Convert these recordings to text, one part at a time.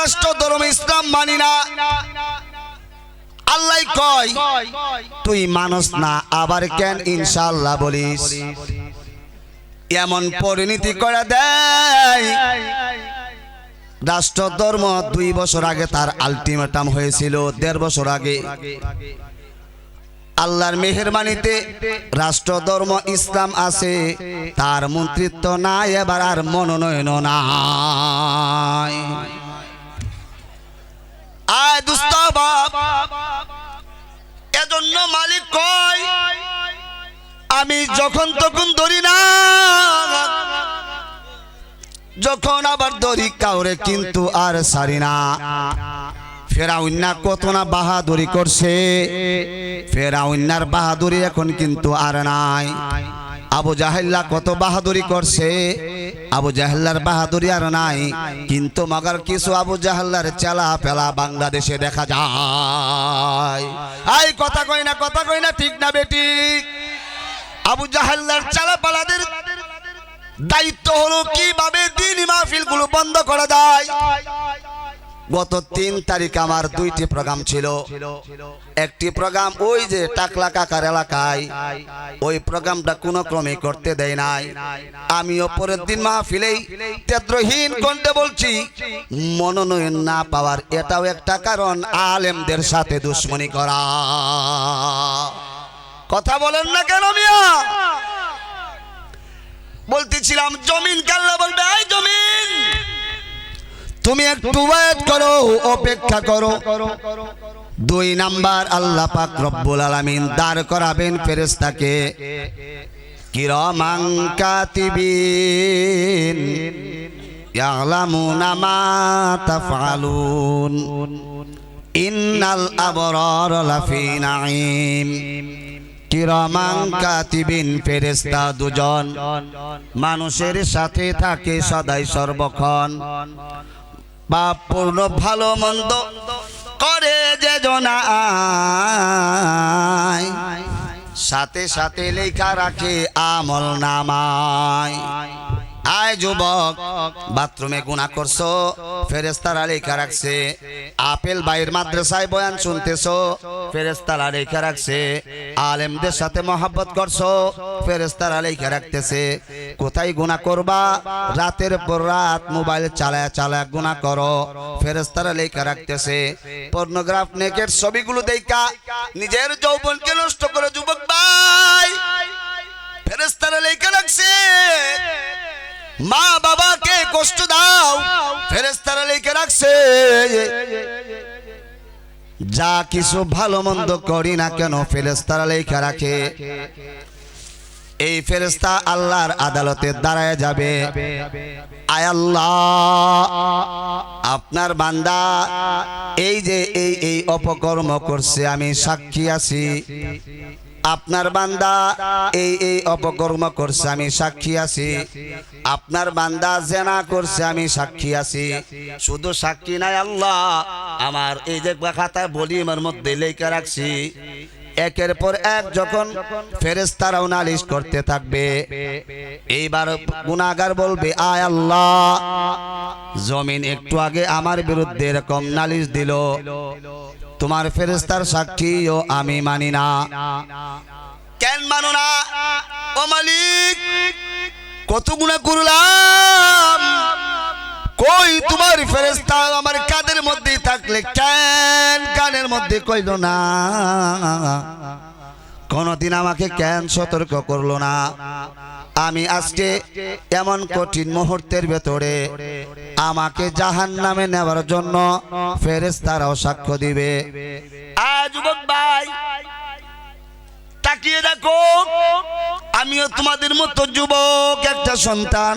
রাষ্ট্র ধর্ম ইসলাম মানি না। আল্লাহ কয়, তুই মানুষ না, আবার কেন ইনশাআল্লাহ বলিস? এমন পরিণতি করে দেয়। রাষ্ট্র ধর্ম দুই বছর আগে তার আলটিমেটাম হয়েছিল, দেড় বছর আগে। আল্লাহর মেহরবানিতে রাষ্ট্র ধর্ম ইসলাম আছে, তার মন্ত্রিত্ব নাই, এবার আর মনোনয়ন নাই। আয় দুস্ত বাপ এজন্য মালিক কয়, আমি যখন তখন ধরি না। যখন আবার ধরি, কাউরে কিন্তু আর সারি না। ফেরাউন্না কত না বাহাদুরি করছে। ফেরাউন্নার বাহাদুরি এখন কিন্তু আর নাই। আবু জাহেল্লা কত বাহাদুরি করছে? আবু জাহেল্লার বাহাদুরি আর নাই। কিন্তু মগার কিছু আবু জাহেল্লার চেলা পেলা বাংলাদেশে দেখা যায়। আই, কথা কই না, কথা কই না, ঠিক না বেটি? আবু জাহেল্লার চেলা পালাদের দায়িত্ব হলো কীভাবে দিন মাহফিলগুলো বন্ধ করা যায়? গত তিন তারিখ আমার দুইটি প্রোগ্রাম ছিল। একটি প্রোগ্রাম ওই যে টাকলা কাকার এলাকায়, ওই প্রোগ্রামটা কোনো ক্রমে করতে দেয় নাই। আমি অপরের দিন মাহফিলেই তেদ্রহীন কণ্ঠে বলছি, মনোনয়ন না পাওয়ার এটাও একটা কারণ, আলেমদের সাথে দুশ্মনী করা। কথা বলেন না কেন মিয়া? বলতেছিলাম, জমিন কাল্লা বলবে? এই জমিন! তুমি একটু ওয়েট করো, অপেক্ষা করো। দুই নাম্বার আল্লাহ পাক রব্বুল আলামিন দাঁড় করাবেন ফেরেশতাকে। কিরমাং কাতিবিন, ইয়ালামুনা মা তাফআলুন। ইন্নাল আবরার লাফি নাঈম। কিরমাং কাতিবিন ফেরেশতা দুজন। মানুষের সাথে থাকে সদাই সর্বক্ষণ। বা পূর্ণ ভালো মন্দ করে যে জনায় সাথে সাথে লেখা রাখে আমল নামায় আয় যুবক, বাথরুমে গুণা করছ ফেরেস্তারা লেখা রাখছে। আপেল বাইয়ের মাদ্রাসায় বয়ান শুনতেছো ফেরেস্তারা লেখা রাখছে। আলেমদের সাথে মহাব্বত করছ ফেরেস্তারা লেখা রাখতেছে। কোথায় গুণা করবা? রাতের পর রাত মোবাইল চালায় চালায় গুণা করো ফেরেস্তারা লেখা রাখতেছে। পর্নোগ্রাফ নেকের ছবিগুলো দেখা, নিজের যৌবনকে নষ্ট করে, যুবক ভাই। মা বাবাকে কষ্ট দাও। ফেরেস্তারা লিখে রাখছে, যা কিছু ভালো মন্দ করি না কেন ফেরেস্তারা লেখা রাখে। এই ফেরেস্তা আল্লাহর আদালতে দাঁড়ায় যাবে। আয় আল্লাহ, আপনার বান্দা, এই যে এই এই অপকর্ম করছে, আমি সাক্ষী আছি। আপনার বান্দা এই এই অপকর্ম করছে, আমি সাক্ষী আছি। আপনার বান্দা জেনা করছে, আমি সাক্ষী আছি। শুধু সাক্ষী নাই আল্লাহ, আমার এই যে খাতায় আমার মধ্যে লেখা রাখছি। একের পর এক যখন ফেরেস্তারাও নালিশ করতে থাকবে, এইবার গুনাগার বলবে, আয় আল্লাহ, জমিন একটু আগে আমার বিরুদ্ধে এরকম নালিশ দিল। তোমার ফেরেস্তার সাক্ষীও আমি মানি না। কেন মানো না? ও মালিক, কত গুণা করলাম। কই তোমার ফেরেস্তা আমার কাদের মধ্যে থাকলে? কেন কানের মধ্যে কইল না? কোনদিন আমাকে কেন সতর্ক করল না? আমি আজকে এমন কঠিন মুহূর্তের ভেতরে আমাকে জাহান নামে নেওয়ার জন্য ফেরেস তারাও সাক্ষ্য দিবে। আজ ভাই তাকিয়ে দেখো, আমিও তোমাদের মতো যুবক, একটা সন্তান।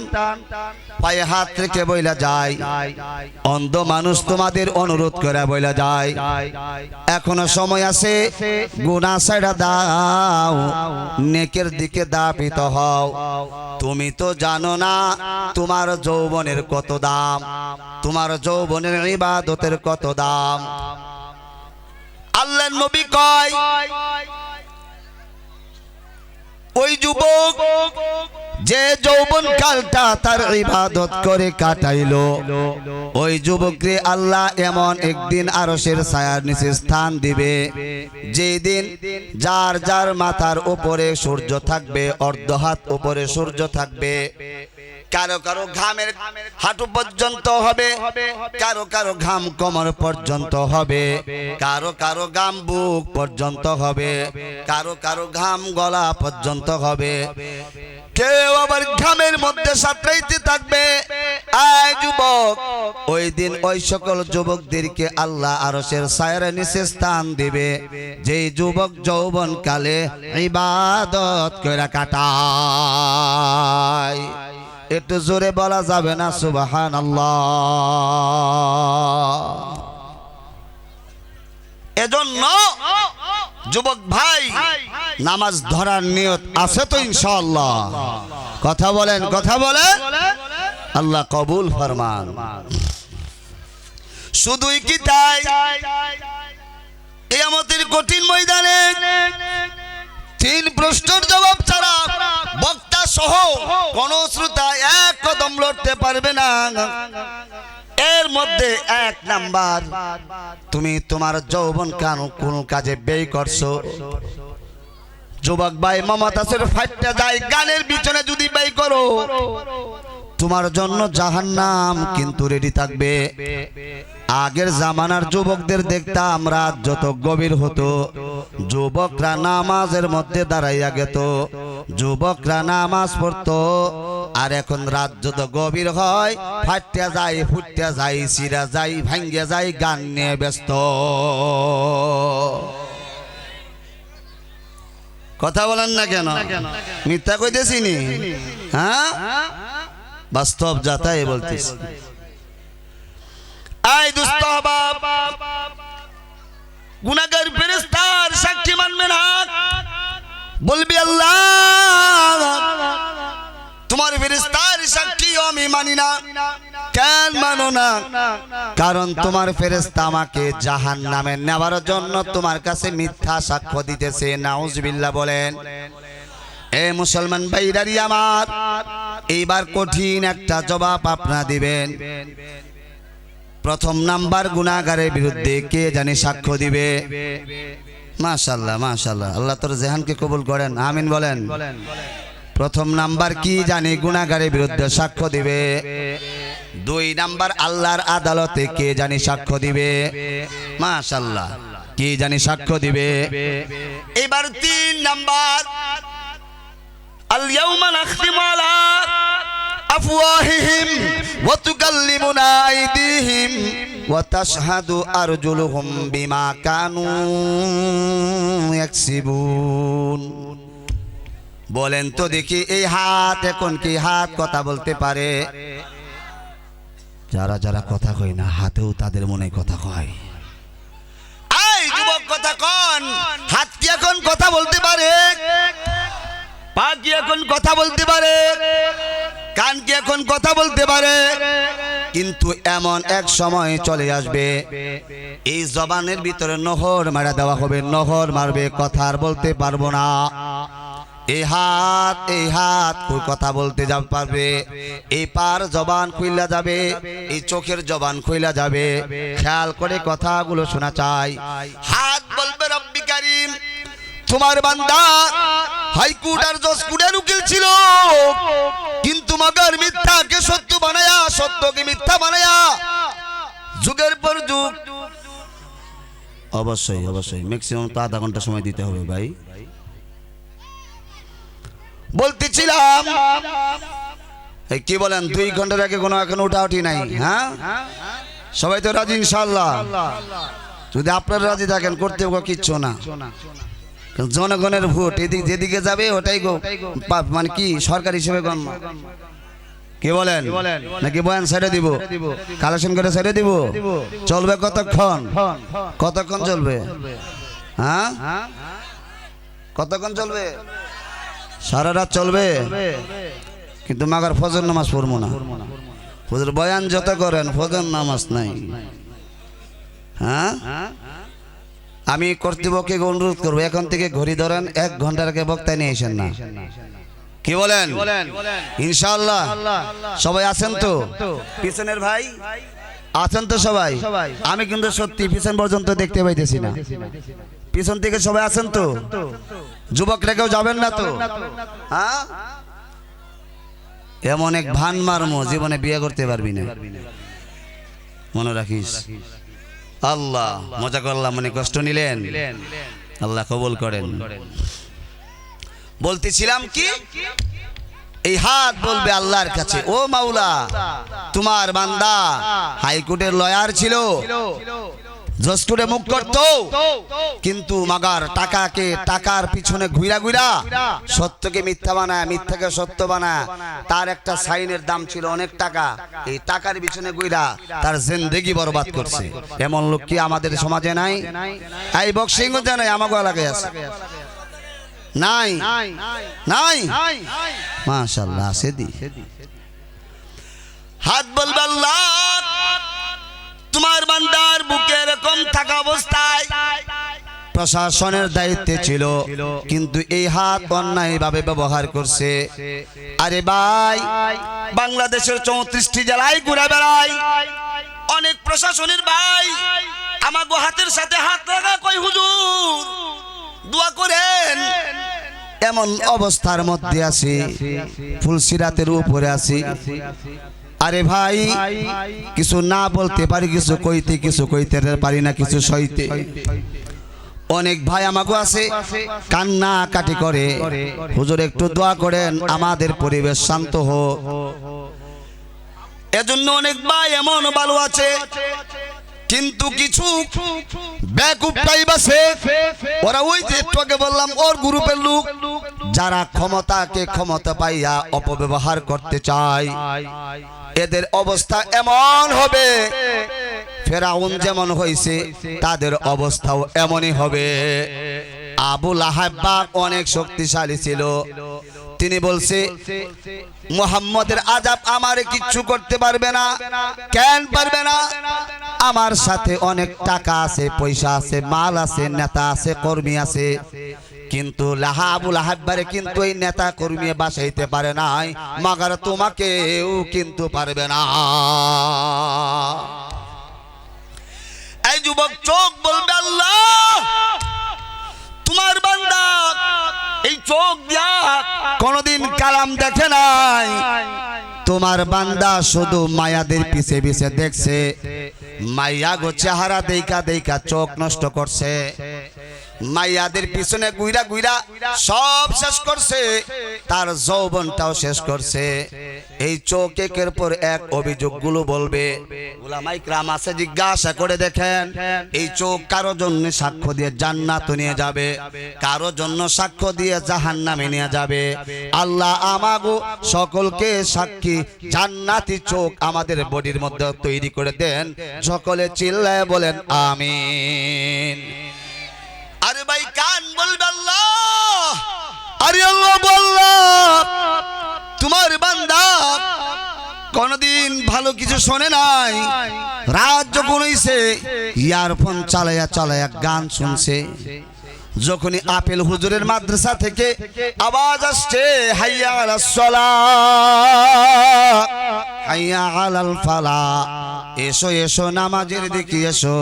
পায়ে হাত রেখে বইলা যায় অন্ধ মানুষ তোমাদের অনুরোধ করে বইলা যায় এখনও সময় আছে গুনা সাইডা দাও, নেকের দিকে দাপিত হও। তুমি তো জানো না, তোমার যৌবনের কত দাম, তোমার যৌবনের ইবাদতের কত দাম। আল্লাহ নবী কয় ওই যুবক যে যৌবন কালটা তার ইবাদত করে কাটাইলো। ওই যুবককে আল্লাহ এমন একদিন আরসের ছায়ার নিচে স্থান দিবে, যেদিন যার যার মাথার উপরে সূর্য থাকবে অর্ধহাত উপরে সূর্য থাকবে। কারও কারও ঘামের হাঁটু পর্যন্ত হবে, কারও কারও ঘাম কোমর পর্যন্ত হবে, কারও কারও ঘাম বুক পর্যন্ত হবে, কারও কারও ঘাম গলা পর্যন্ত হবে। কেউ আবার ঘামের মধ্যে সাঁতরাইতে থাকবে। আয় যুবক, ওই দিন ওই সকল যুবকদেরকে আল্লাহ আরশের সায়ের নিচে স্থান দিবে। যেই যুবক যৌবন কালে ইবাদত করে কাটায়। একটু জোরে বলা যাবে না সুবাহান এজন্য যুবক ভাই, নামাজ ধরার নিয়ত আছে তো ইনশাআল্লাহ। কথা বলেন কথা বলেন আল্লাহ কবুল ফরমান। শুধুই কি তাই? আমাদের কঠিন ময়দানে তিন প্রশ্নের জবাব ছাড়া বক্তা সহ কোন শ্রোতা এক কদম লড়তে পারবে না। এর মধ্যে এক নাম্বার, তুমি তোমার যৌবন কান কোন কাজে ব্যয় করছ? যুবক ভাই মমতাসের ফাইটটা যায়, গানের পিছনে যদি ব্যয় করো, তোমার জন্য জাহান নাম কিন্তু রেডি থাকবে। আগের জামানার যুবকদের দেখতাম রাত যত গভীর হতো। যুবকরা নামাজের মধ্যে দাঁড়াইয়া গেত। যুবকরা নামাজ পড়তো। আর এখন রাত যত গভীর হয়, ফাটিয়া যায়, ফুটিয়া যায়, সিরা যায়, ভাঙ্গিয়া যায়, গান নিয়ে ব্যস্ত। কথা বলেন না কেন? মিথ্যা কইতেছি নি? হ্যাঁ? বাস্তব যাতাই বলতেছি। আই দুস্থ গুনাগার ফেরেস্তার সাক্ষী মানবে না। বলবি আল্লাহ। তোমার ফেরেস্তার সাক্ষী আমি মানি না। কেন মানো না? কারণ তোমার ফেরেস্তা আমাকে জাহান নামে নেওয়ার জন্য তোমার কাছে মিথ্যা সাক্ষ্য দিতেছে। নাউজবিল্লাহ বলেন, এ মুসলমান ভাইরারি আমার, এইবার কঠিন একটা জবাব আপনারা দিবেন। প্রথম নাম্বার গুনাগারের বিরুদ্ধে কে জানি সাক্ষ্য দিবে? মাশাল্লাহ মাশাল্লাহ আল্লাহ তোর জেহানকে কবুল করেন, আমিন বলেন। প্রথম নাম্বার কি জানি, গুণাগারের বিরুদ্ধে সাক্ষ্য দিবে। দুই নাম্বার, আল্লাহর আদালতে কে জানি সাক্ষ্য দিবে? মাশাল্লাহ কি জানি সাক্ষ্য দিবে? এবার তিন নাম্বার আলিয়াউমা নাখতিমালা আফওয়াহিহিম ওয়া তুকাল্লিমুনা আইদিহিম ওয়া তাশহাদু আরজুলুহুম বিমা কানু ইয়াকসিবুন। বলেন তো দেখি এই হাত এখন কি হাত কথা বলতে পারে? যারা যারা কথা কয় না, হাতেও তাদের মনে কথা কয়। যুবক কথা কন, হাত কি এখন কথা বলতে পারে? পা কি এখন কথা বলতে পারে? কান কি এখন কথা বলতে পারে? কিন্তু এমন এক সময় চলে আসবে, এই জবানের ভিতরে নহর মারা দেওয়া হবে, নহর মারবে, কথা আর বলতে পারব না। এই হাত এই হাত কথা বলতে যাব পারবে। এই পার জবান খুইলা যাবে এই চোখের জবান খুইলা যাবে। খেয়াল করে কথাগুলো শোনা চাই। হাত বলবে রব্বি কারিম, তোমার বান্দা হাইকোর্ট আর জজ কোর্টের উকিল ছিল। কিন্তু মগর মিথ্যাকে সত্য বানায়া, সত্যকে মিথ্যা বানায়া, যুগের পর যুগ। অবশ্যই অবশ্যই। ম্যাক্সিমাম তো আধা ঘণ্টা সময় দিতে হবে ভাই। বলতেছিলাম। এই কি বলেন দুই ঘণ্টার আগে কোনো এখন উঠাউঠি নাই হ্যাঁ? সবাই তো রাজি ইনশাল্লাহ যদি আপনারা রাজি থাকেন করতে কিচ্ছু না। জনগণের ভোট এদিক যেদিকে যাবে ওটাই গো মানে কি সরকার হিসেবে গণ্য। কে বলেন? নাকি বয়ান ছেড়ে দিব? কালেকশন করে ছেড়ে দিব? চলবে কতক্ষণ? কতক্ষণ চলবে? হ্যাঁ? কতক্ষণ চলবে? সারা রাত চলবে? কিন্তু মাগার ফজর নামাজ পড়ব না। ফজর বয়ান যত করেন, ফজর নামাজ নাই। হ্যাঁ? আমি কর্তৃপক্ষকে অনুরোধ করব, এখন থেকে ঘড়ি ধরেন, এক ঘণ্টার আগে বক্তায় নিয়ে আসেন না। কি বলেন? ইনশাআল্লাহ। সবাই আছেন তো? পিছনের ভাই? আছেন তো সবাই? আমি কিন্তু সত্যি পিছন পর্যন্ত দেখতে পাইতেছি না। পিছন থেকে সবাই আছেন তো? যুবকরা কেউ যাবেন না তো? হ্যাঁ? এমন এক ভান মারমো, জীবনে বিয়ে করতে পারবি না। মনে রাখিস? আল্লাহ, মজা করলাম মানে কষ্ট নিলেন। আল্লাহ কবল করেন। বলতেছিলাম কি? এই হাত বলবে আল্লাহর কাছে, ও মাওলা, তোমার বান্দা হাইকোর্টের লয়ার ছিল। জস্টুরে মুখ করত। কিন্তু মাগার টাকাকে টাকার পিছনে ঘুরা ঘুরা সত্যকে মিথ্যা বানায়, মিথ্যাকে সত্য বানায়। তার একটা সাইনের দাম ছিল অনেক টাকা। এই টাকার পিছনে ঘুরা তার জিন্দেগি বরবাদ করছে। এমন লোক কি আমাদের সমাজে নাই? এই বক্সিং জানাই আমাকে এলাকায় আছে। নাই? নাই? মাশাল্লাহ আছে দি হাত বলবে আল্লাহ। তোমার বান্দার বুকে এরকম থাকা অবস্থায় প্রশাসনের দায়িত্বে ছিল, কিন্তু এই হাত অন্যায় ভাবে ব্যবহার করছে। আরে ভাই, বাংলাদেশের চৌত্রিশটি জেলায় ঘুরে বেড়াই। অনেক প্রশাসনের ভাই, আমাগো হাতের সাথে হাত লাগা কই হুজুর? দোয়া করেন। এমন অবস্থার মধ্যে আছি, ফুলসিরাতের উপরে আছি। আরে ভাই কিছু না বলতে পারি কিছু কইতে কিছু কইতে পারি না কিছু সইতে। অনেক ভাই আমাকে আছে কান্না কাটি করে। হুজুর একটু দোয়া করেন আমাদের পরিবেশ শান্ত হোক। এজন্য অনেক ভাই এমন ভালো আছে কিন্তু কিছু ব্যাকুপ টাইপ আছে। ওরা ওই যে একটু আগে বললাম ওর গ্রুপের লোক যারা ক্ষমতাকে ক্ষমতা পাইয়া অপব্যবহার করতে চায়। এদের অবস্থা এমন হবে। ফেরাউন যেমন হয়েছে তাদের অবস্থাও এমনই হবে। আবুল আহাব্বা অনেক শক্তিশালী ছিল। তিনি বলছে, মোহাম্মদের আজাব আমার কিচ্ছু করতে পারবে না, কেন পারবে না? আমার সাথে অনেক টাকা আছে, পয়সা আছে, মাল আছে, নেতা আছে, কর্মী আছে। কিন্তু লাহাবুল আহাব্বারে কিন্তু এই নেতা কর্মী বাসাইতে পারে নাই, মাগার তোমাকেও কিন্তু পারবে না। এই যুবক চোখ বলবে, আল্লাহ, তোমার বান্দা এই চোখ দিয়া কোনদিন কালাম দেখে নাই। তোমার বান্দা শুধু মায়াদের পিছে পিছে দেখছে, মাইয়া গো চেহারা দেইকা দেইকা চোখ নষ্ট করছে। মাইয়াদের পিছনে গুইরা গুইরা সব শেষ করছে। তার যৌবনটাও শেষ করছে। এই চোখ একের পর এক অভিযোগগুলো বলবে। উলামাই আছে, জিজ্ঞাসা করে দেখেন, এই চোখ কারও জন্য সাক্ষ্য দিয়ে জান্নাত নিয়ে যাবে, কারও জন্য সাক্ষ্য দিয়ে জাহান্নামে নিয়ে যাবে। আল্লাহ আমাগো সকলকে সাক্ষী, জান্নাতি চোখ আমাদের বডির মধ্যে তৈরি করে দেন। সকলে চিল্লায় বলেন, আমিন। বলবে আরে আল্লাহ বললাম তোমার বান্দা কোনদিন ভালো কিছু শোনে নাই। রাত যখন ইয়ারফোন চালাইয়া চালাইয়া গান শুনছে। যখনই আপেল হুজুরের মাদ্রাসা থেকে আওয়াজ আসছে, হাইয়া আলাস হাইয়া আলাল ফালা। এসো এসো নামাজের দিকে এসো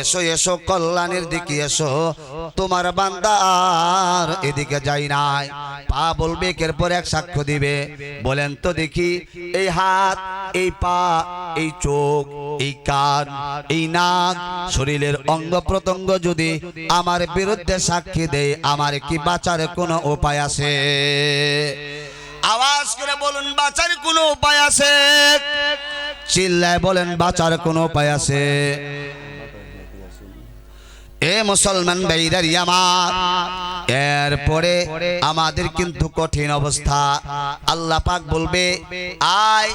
এসো এসো কল্যাণের দিকে এসো। তোমার বান্দার এদিকে যাই নাই। পা বলবে, একের পর এক সাক্ষ্য দিবে। বলেন তো দেখি, এই হাত, এই পা, এই চোখ এই কান এই নাক, শরীরের অঙ্গ প্রত্যঙ্গ যদি আমার বিরুদ্ধে সাক্ষী দেয়, আমার কি বাঁচার কোনো উপায় আছে? আওয়াজ করে বলুন, বাঁচার কোনো উপায় আছে? চিল্লায় বলেন, বাঁচার কোনো উপায় আছে? এ মুসলমান ভাইরারি আমার। এরপরে আমাদের কিন্তু কঠিন অবস্থা। আল্লাহ পাক বলবে, আয়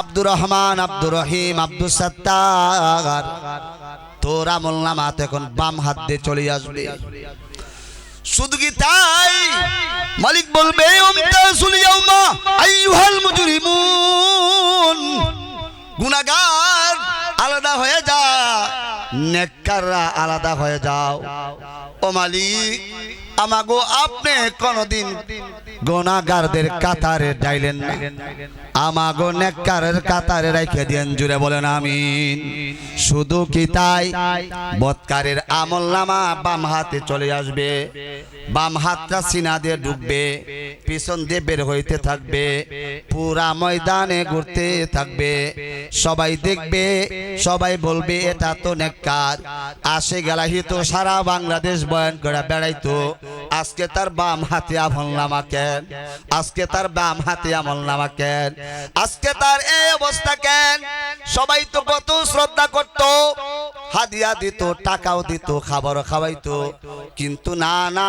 আব্দুর রহমান, আব্দুর রহিম আব্দুল সত্তার। তোর আমল নামাত এখন বাম হাত দিয়ে চলে আসবে। শুধু তাই? মালিক বলবে গুনাহগার আলাদা হয়ে যা। নেককাররা আলাদা হয়ে যাও। ও মালিক, আমাগো আপনি কোনদিন গোনাগারদের কাতারে ডাইলেন আমাগো নেককারের কাতারে রাইখে দেন জুড়ে বলেন আমি শুধু কি তাই? বৎকারের আমল নামা বাম হাতে চলে আসবে। বাম হাতটা সিনা দিয়ে ডুববে, পিছন দিয়ে বের হইতে থাকবে, পুরা ময়দানে ঘুরতে থাকবে। সবাই দেখবে, সবাই বলবে, এটা তো নেককার। আসে গেলাহি তো সারা বাংলাদেশ বয়ান করে বেড়াইতো, আজকে তার বাম হাতে আমল নামা কেন? আজকে তার বাম হাতে আমল নামা কেন? আজকে তার এই অবস্থা কেন? সবাই তো কত শ্রদ্ধা করত, হাদিয়া দিত, টাকাও দিত, খাবারও খাওয়াইতো। কিন্তু না না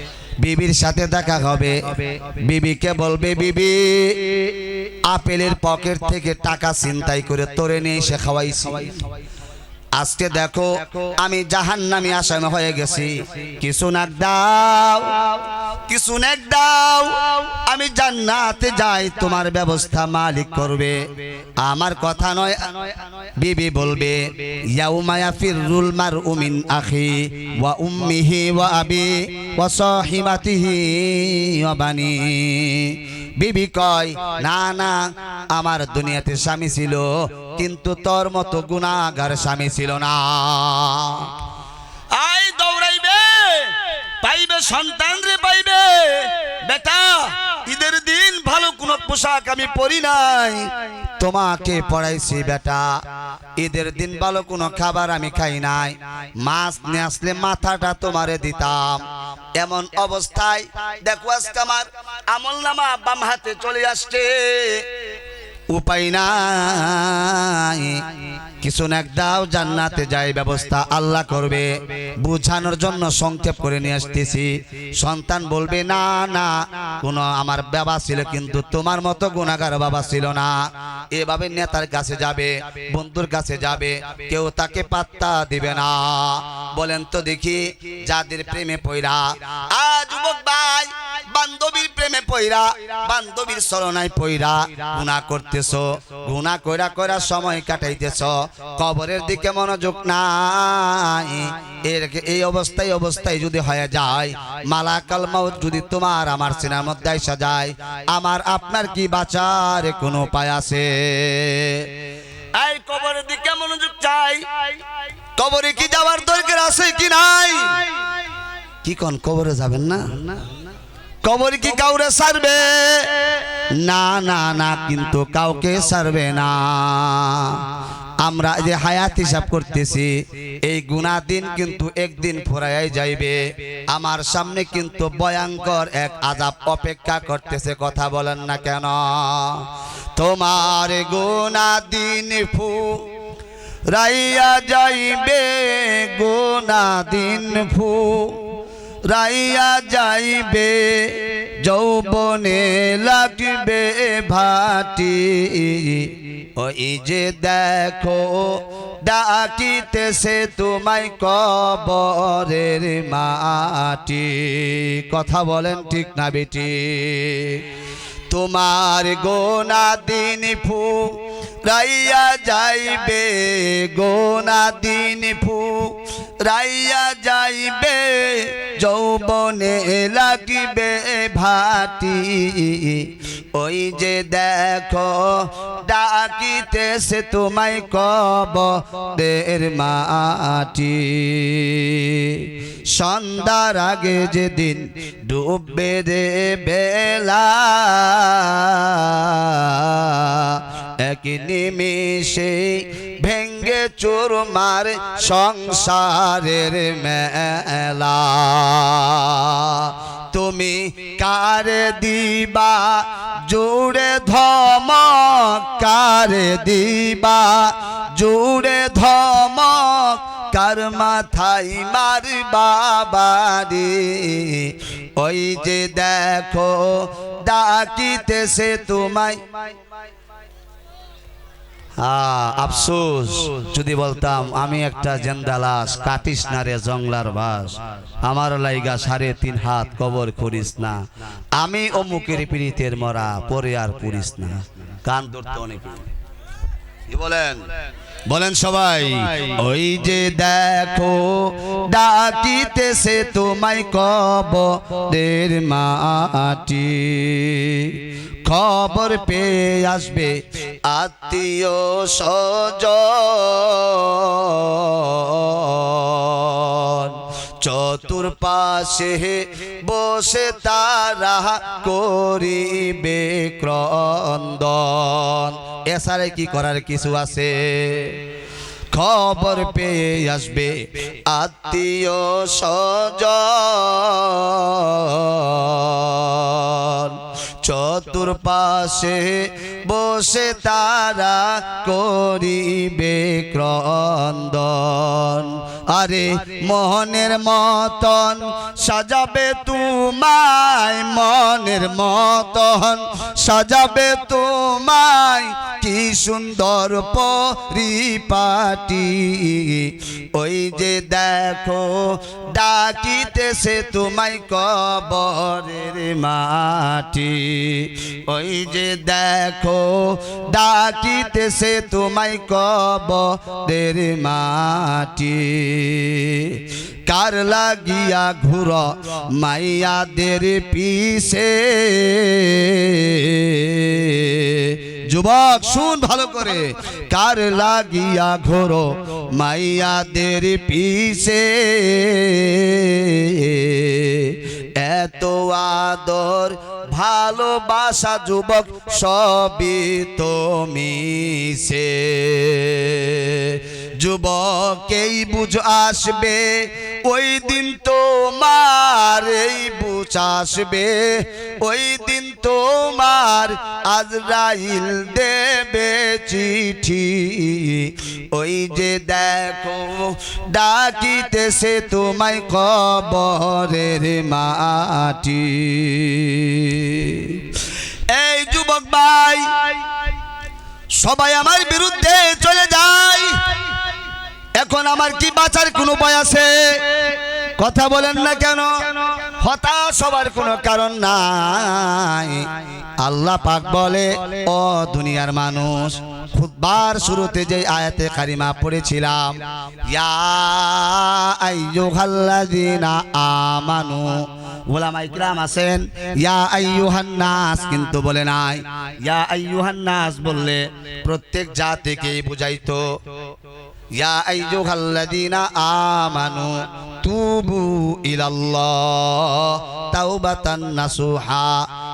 বিবির সাথে দেখা হবে। বিবিকে বলবে, বিবি, আপেলের পকেট থেকে টাকা ছিনতাই করে তোরে নিয়ে এসে খাওয়াইছি। আজকে দেখো, আমি জাহান নামি আসামি হয়ে গেছি। কিছু নাক দাও, কিছু নাক দাও, আমি জান্নাতে যাই, তোমার ব্যবস্থা মালিক করবে। আমার কথা নয়, বিবি বলবে, ইয়াউমা ইয়াফিরুল মারউ মিন আখি ওয়া উম্মিহি ওয়া আবি ওয়া সাহিবাতিহি ওয়া বানি। বিবি কয় না না আমার দুনিয়াতে স্বামী ছিল কিন্তু তোর মতো গুণাগার স্বামী ছিল না। আই দৌড়াইবে পাইবে সন্তান রে পাইবে। বেটা পোশাক আমি পরি নাই। তোমাকে পড়াইছি বেটা। ঈদের দিন ভালো কোনো খাবার আমি খাই নাই। মাছ নিয়ে আসলে মাথাটা তোমারে দিতাম। এমন অবস্থায়, দেখো আজকে আমার আমল নামা বাম হাতে চলে আসছে। উপায় নাই। কিছু না দাও, জান্নাতে যাই, ব্যবস্থা আল্লাহ করবে। বুঝানোর জন্য সংক্ষেপ করে নিয়ে আসতেছি। সন্তান বলবে, না না, কোনো আমার বাবা ছিল কিন্তু তোমার মতো গুণাগার বাবা ছিল না। এভাবে নেতার কাছে যাবে, বন্ধুর কাছে যাবে, কেউ তাকে পাত্তা দিবে না। বলেন তো দেখি, যাদের প্রেমে পইরা, আ, যুবক ভাই বান্ধবীর প্রেমে পইরা বান্ধবীর চরণায় পইরা গুণা করতেছ গুণা কইরা কইরা সময় কাটাইতেছ। কবরের দিকে মনোযোগ নাই। এর এই অবস্থায় অবস্থায় যদি হয়ে যায় মালাকাল মাউত যদি তোমার আমার সিনার মধ্যে আইসা যায় আমার আপনার কি বাঁচার কোনো উপায় আছে? এই কবরের দিকে মনোযোগ চাই। কবরে কি যাওয়ার দরকার আছে কি নাই? কি কোন কবরে যাবেন না। কবর কি কাউরে সারবে? না না না, কিন্তু কাউকে সারবে না। আমরা যে হায়াত হিসাব করতেছি, এই গুণা দিন কিন্তু একদিন ফুরাই যাইবে। আমার সামনে কিন্তু ভয়ঙ্কর এক আজাব অপেক্ষা করতেছে, কথা বলেন না কেন? তোমার গুণা দিন ফু রাইয়া যাইবে গুণা দিন ফু রাইয়া যাইবে, যৌবনে লাগবে ভাটি। ওই যে দেখো ডাকিতেছে তোমায় কবরের মাটি। কথা বলেন ঠিক না বেটি? তোমার গোনা দিন ফু রাইয়া যাইবে গোনা দিন ফু। রাইয়া যাইবে যৌবনে লাগিবে ভাটি। ওই যে দেখো ডাকিতেছে তোমায় কব দের মাটি। সন্ধ্যার আগে যেদিন ডুববে রে বেলা, এক নিমিষে ভেঙ্গে চুরমার সংসারের মেলা। তুমি কার দিবা জুড়ে ধমক কার দিবা, জুড়ে ধমক কার মাথাই মার বাবারে ওই যে দেখো, ডাকিতেছে তোমায়। আফসোস, যদি বলতাম, আমি একটা জেন্দালাস কাটিস না রে জংলার বাস। আমার লাইগা সাড়ে তিন হাত কবর করিস না। আমি অমুকের পীড়িতের মরা, পরে আর পুরিস না। কান ধরতে অনেকে। বলেন? বলেন সবাই, ওই যে দেখো ডাকিতেছে তোমায় কব দের মাটি। খবর পেয়ে আসবে। আত্মীয় স্বজন। চতুর্পাশে বসে তারা করিবে ক্রন্দন। এসারে কি করার কিছু আছে? খবর পেয়ে আসবে। আত্মীয় স্বজন। চতুর্পাশে বসে তারা করিবে ক্রন্দন। আরে মোহনের মতন সাজাবে তোমায় মনের মতন সাজাবে তোমায় কি সুন্দর পরিপাটি। ওই যে দেখো ডাকিতেছে তোমায় কবরের মাটি। ওই যে দেখো ডাকিতেছে তোমায় কবরের মাটি। কার লাগিয়া ঘুর, মাইয়াদের পিছে। যুবক, শুন ভালো করে। কার লাগিয়া ঘোরো, মাইয়াদের পিছে। এত আদর, ভালোবাসা যুবক, সবই তুমি সে যুবকেই বুঝ আসবে, ওই দিন তোমার এই বুঝ আসবে। ওই দিন তোমার আজরাইল দেবে চিঠি। ওই যে দেখো, ডাকিতেছে তোমায় কবরের মাটি। এই যুবক ভাই, সবাই আমার বিরুদ্ধে এখন আমার কি বাঁচার কোনো উপায় আছে? কথা বলেন না কেন? হতাশ হবার কোনো কারণ নাই। আল্লাহ পাক বলে, ও দুনিয়ার মানুষ খুদবার শুরুতে যে আয়াতে কারিমা পড়েছিলাম, ইয়া আমানু। ওলামা ইকরাম আছেন, ইয়া আইয়ুহান নাস কিন্তু বলে নাই। ইয়া আইয়ুহান নাস বললে, প্রত্যেক জাতিকেই বুঝাইতো। ইয়া আমানু তুবু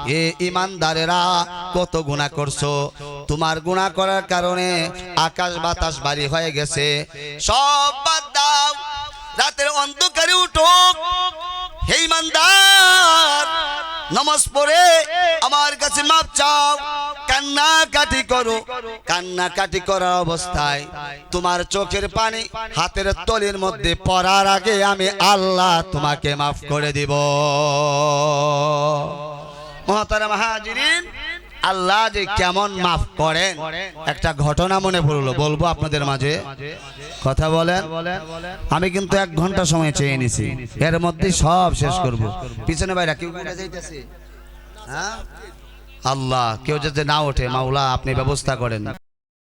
এ কত গুনাহ করছ? তোমার গুনাহ করার কারণে আকাশ বাতাস বাড়ি হয়ে গেছে। সব বাদ দাও। রাতের অন্ধকারে উঠো। হে ইমানদার পড়ে আমার কাছে মাপ চাও। কান্না কাটি করো। কান্না কাটি করার অবস্থায় তোমার চোখের পানি হাতের তলির মধ্যে পড়ার আগে আমি আল্লাহ তোমাকে মাফ করে দিব। মহাতারা মাহাজিরিন আল্লাহ যে কেমন মাফ করেন, একটা ঘটনা মনে পড়ল, বলব আপনাদের মাঝে। কথা বলেন, আমি কিন্তু এক ঘণ্টা সময় চেয়ে নিছি, এর মধ্যে সব শেষ করব। পিছনে বাইরা, কেউ হ্যাঁ? আল্লাহ কেউ যাতে না ওঠে মাওলা আপনি ব্যবস্থা করেন।